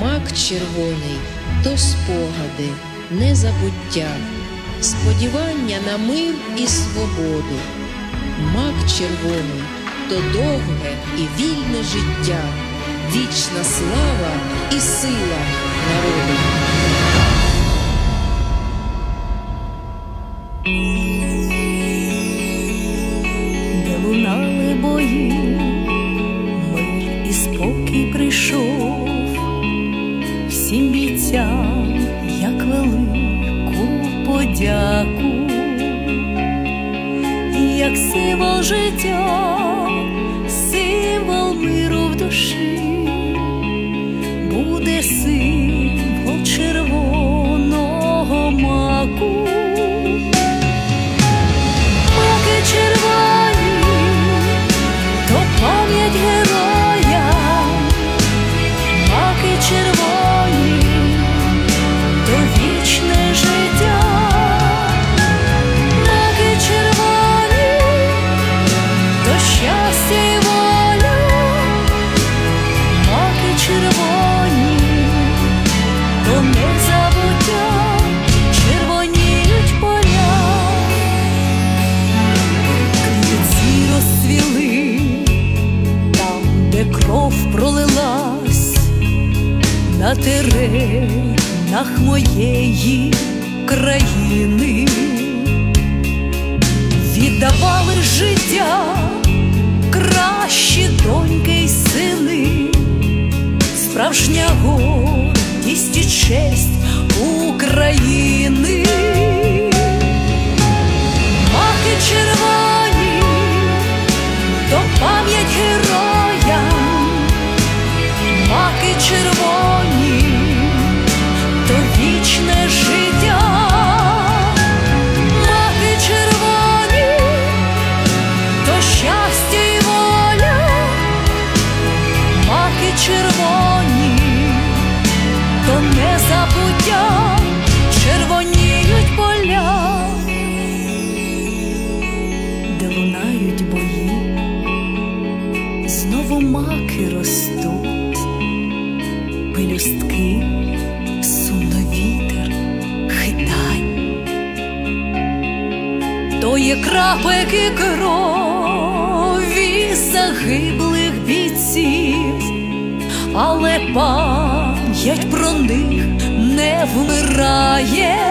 Мак червоний то спогади, незабуття, сподівання на мир і свободу. Мак червоний то довге і вільне життя, вічна слава і сила народу. Подяку, як символ життя, символ миру в душі, буде символ червоного маку. Маки червоні, то пам'ять кров пролилась на теренах моєї країни, віддавали життя кращі доньки й сини, справжня гордість і честь України. Маки ростуть, пелюстки, сумно вітер хитань, то є крапики крові загиблих бійців, але пам'ять про них не вмирає.